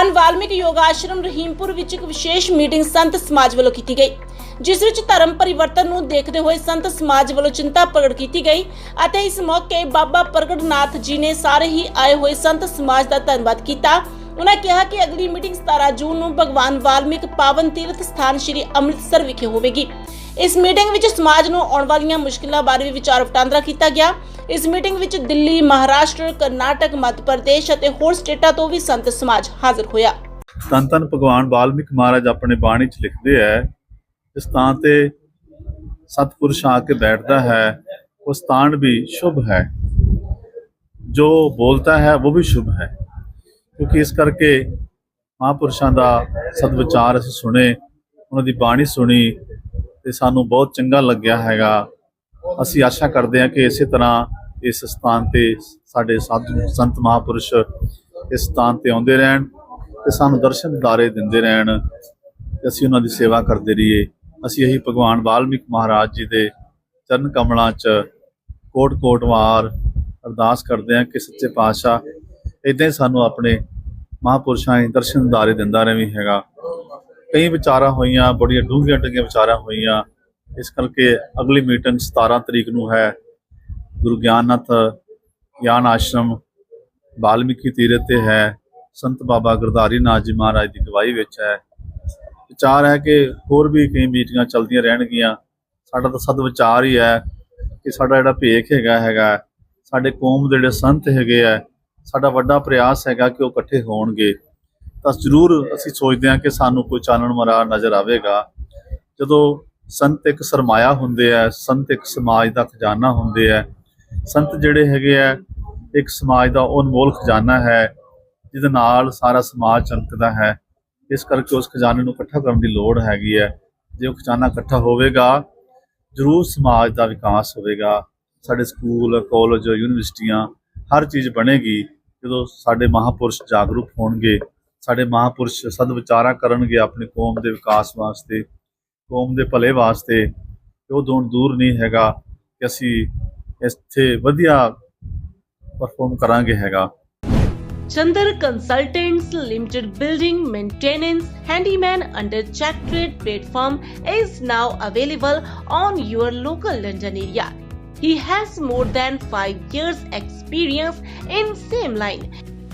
ਭਗਵਾਨ ਵਾਲਮੀਕ ਯੋਗਾ ਆਸ਼ਰਮ ਰਹੀਮਪੁਰ ਵਿੱਚ ਇੱਕ ਵਿਸ਼ੇਸ਼ ਮੀਟਿੰਗ ਸੰਤ ਸਮਾਜ ਵੱਲੋਂ ਕੀਤੀ ਗਈ। ਜਿਸ ਵਿੱਚ ਧਰਮ ਪਰਿਵਰਤਨ ਨੂੰ ਦੇਖਦੇ ਹੋਏ ਸੰਤ ਸਮਾਜ ਵੱਲੋਂ ਚਿੰਤਾ ਪ੍ਰਗਟ ਕੀਤੀ ਗਈ ਅਤੇ ਇਸ ਮੌਕੇ ਬਾਬਾ ਪ੍ਰਗਟਨਾਥ ਜੀ ਨੇ ਸਾਰੇ ਹੀ ਆਏ ਹੋਏ ਸੰਤ ਸਮਾਜ ਦਾ ਧੰਨਵਾਦ ਕੀਤਾ। ਉਹਨਾਂ ਕਿਹਾ ਕਿ ਅਗਲੀ ਮੀਟਿੰਗ 17 ਜੂਨ ਨੂੰ ਭਗਵਾਨ ਵਾਲਮੀਕ ਪਾਵਨ ਤੀਰਥ ਸਥਾਨ ਸ੍ਰੀ ਅੰਮ੍ਰਿਤਸਰ ਵਿਖੇ ਹੋਵੇਗੀ। ਇਸ ਮੀਟਿੰਗ ਵਿੱਚ ਸਮਾਜ ਨੂੰ ਆਉਣ ਵਾਲੀਆਂ ਮੁਸ਼ਕਿਲਾਂ ਬਾਰੇ ਵੀ ਵਿਚਾਰ ਵਟਾਂਦਰਾ ਕੀਤਾ ਗਿਆ। ਇਸ ਮੀਟਿੰਗ ਵਿੱਚ ਦਿੱਲੀ, ਮਹਾਰਾਸ਼ਟਰ, ਕਰਨਾਟਕ, ਮੱਧ ਪ੍ਰਦੇਸ਼ ਅਤੇ ਹੋਰ ਸਟੇਟਾਂ ਤੋਂ ਵੀ ਸੰਤ ਸਮਾਜ ਹਾਜ਼ਰ ਹੋਇਆ। ਧੰਨ ਧੰਨ ਭਗਵਾਨ ਵਾਲਮੀਕ ਮਹਾਰਾਜ ਆਪਣੇ ਬਾਣੀ ਚ ਲਿਖਦੇ ਹੈ ਇਸ ਥਾਂ ਤੇ ਸਤਪੁਰਸ਼ ਆ ਕੇ ਬੈਠਦਾ ਹੈ, ਉਹ ਸਥਾਨ ਵੀ ਸ਼ੁਭ ਹੈ। ਜੋ ਬੋਲਤਾ ਹੈ, ਉਹ ਵੀ ਸ਼ੁਭ ਹੈ। ਕਿਉਂਕਿ ਇਸ ਕਰਕੇ ਮਹਾਪੁਰਸ਼ਾਂ ਦਾ ਸਦਵਿਚਾਰ ਅਸੀਂ ਸੁਣੇ, ਉਹਨਾਂ ਦੀ ਬਾਣੀ ਸੁਣੀ ਤੇ ਸਾਨੂੰ ਬਹੁਤ ਚੰਗਾ ਲੱਗਿਆ ਹੈਗਾ। ਅਸੀਂ ਆਸ਼ਾ ਕਰਦੇ ਹਾਂ ਕਿ ਇਸੇ ਤਰ੍ਹਾਂ ਇਸ ਸਥਾਨ ਤੇ ਸਾਡੇ ਸਾਧੂ, ਸੰਤ ਮਹਾਪੁਰਸ਼ ਇਸ ਸਥਾਨ ਤੇ ਆਉਂਦੇ ਰਹਿਣ ਤੇ ਸਾਨੂੰ ਦਰਸ਼ਨ ਦਿਦਾਰੇ ਦਿੰਦੇ ਰਹਿਣ ਤੇ ਅਸੀਂ ਉਹਨਾਂ ਦੀ ਸੇਵਾ ਕਰਦੇ ਰਹੀਏ। ਅਸੀਂ ਇਹੀ ਭਗਵਾਨ ਵਾਲਮੀਕ ਮਹਾਰਾਜ ਜੀ ਦੇ ਚਰਨ ਕਮਲਾਂ 'ਚ ਕੋਟ ਕੋਟ ਵਾਰ ਅਰਦਾਸ ਕਰਦੇ ਹਾਂ ਕਿ ਸੱਚੇ ਪਾਤਸ਼ਾਹ ਇਦਾਂ ਹੀ ਸਾਨੂੰ ਆਪਣੇ ਮਹਾਪੁਰਸ਼ਾਂ ਦੇ ਦਰਸ਼ਨ ਦਿਦਾਰੇ ਦਿੰਦਾ ਰਹੇ ਹੈਗਾ। ਕਈ ਵਿਚਾਰਾਂ ਹੋਈਆਂ, ਬੜੀਆਂ ਡੂੰਘੀਆਂ ਡੂੰਘੀਆਂ ਵਿਚਾਰਾਂ ਹੋਈਆਂ। ਇਸ ਕਰਕੇ ਅਗਲੀ ਮੀਟਿੰਗ 17 ਤਰੀਕ ਨੂੰ ਹੈ। ਗੁਰੂ ਗਿਆਨਨਾਥ ਗਿਆਨ ਆਸ਼ਰਮ ਵਾਲਮੀਕੀ ਤੀਰਥ ਤੇ ਹੈ। ਸੰਤ ਬਾਬਾ ਗੁਰਦਾਰੀ ਨਾਥ ਜੀ ਮਹਾਰਾਜ ਦੀ ਗਵਾਹੀ ਵਿੱਚ ਹੈ। ਵਿਚਾਰ ਹੈ ਕਿ ਹੋਰ ਵੀ ਕਈ ਮੀਟਿੰਗਾਂ ਚੱਲਦੀਆਂ ਰਹਿਣਗੀਆਂ। ਸਾਡਾ ਤਾਂ ਸਦ ਵਿਚਾਰ ਹੀ ਹੈ ਕਿ ਸਾਡਾ ਜਿਹੜਾ ਭੇਖ ਹੈਗਾ ਹੈਗਾ ਸਾਡੇ ਕੌਮ ਦੇ ਜਿਹੜੇ ਸੰਤ ਹੈਗੇ ਆ ਸਾਡਾ ਵੱਡਾ ਪ੍ਰਯਾਸ ਹੈਗਾ ਕਿ ਉਹ ਇਕੱਠੇ ਹੋਣਗੇ। ਤਾਂ ਜ਼ਰੂਰ ਅਸੀਂ ਸੋਚਦੇ ਹਾਂ ਕਿ ਸਾਨੂੰ ਕੋਈ ਚਾਨਣ ਮਰਾ ਨਜ਼ਰ ਆਵੇਗਾ। ਜਦੋਂ ਸੰਤ ਇੱਕ ਸਰਮਾਇਆ ਹੁੰਦੇ ਆ, ਸੰਤ ਇੱਕ ਸਮਾਜ ਦਾ ਖਜ਼ਾਨਾ ਹੁੰਦੇ ਆ, ਸੰਤ ਜਿਹੜੇ ਹੈਗੇ ਆ, ਇੱਕ ਸਮਾਜ ਦਾ ਅਨਮੋਲ ਖਜ਼ਾਨਾ ਹੈ, ਜਿਹਦੇ ਨਾਲ ਸਾਰਾ ਸਮਾਜ ਚਮਕਦਾ ਹੈ। ਇਸ ਕਰਕੇ ਉਸ ਖਜ਼ਾਨੇ ਨੂੰ ਇਕੱਠਾ ਕਰਨ ਦੀ ਲੋੜ ਹੈਗੀ ਹੈ। ਜੇ ਉਹ ਖਜ਼ਾਨਾ ਇਕੱਠਾ ਹੋਵੇਗਾ, ਜ਼ਰੂਰ ਸਮਾਜ ਦਾ ਵਿਕਾਸ ਹੋਵੇਗਾ। ਸਾਡੇ ਸਕੂਲ, ਕਾਲਜ, ਯੂਨੀਵਰਸਿਟੀਆਂ, ਹਰ ਚੀਜ਼ ਬਣੇਗੀ। ਜਦੋਂ ਸਾਡੇ ਮਹਾਪੁਰਸ਼ ਜਾਗਰੂਕ ਹੋਣਗੇ ਸਾਡੇ ਮਹਾਪੁਰਸ਼ ਸਦ ਵਿਚਾਰਾ ਕਰਨਗੇ ਆਪਣੀ ਕੌਮ ਦੇ ਵਿਕਾਸ ਵਾਸਤੇ ਕੌਮ ਦੇ ਭਲੇ ਵਾਸਤੇ ਤੇ ਉਹ ਦੂਰ ਦੂਰ ਨਹੀਂ ਹੈਗਾ ਕਿ ਅਸੀਂ ਇੱਥੇ ਵਧੀਆ ਪਰਫਾਰਮ ਕਰਾਂਗੇ ਹੈਗਾ Chandar Consultants Limited Building Maintenance Handyman under Check Trade platform is now available on your local London area. He has more than 5 years experience in same line.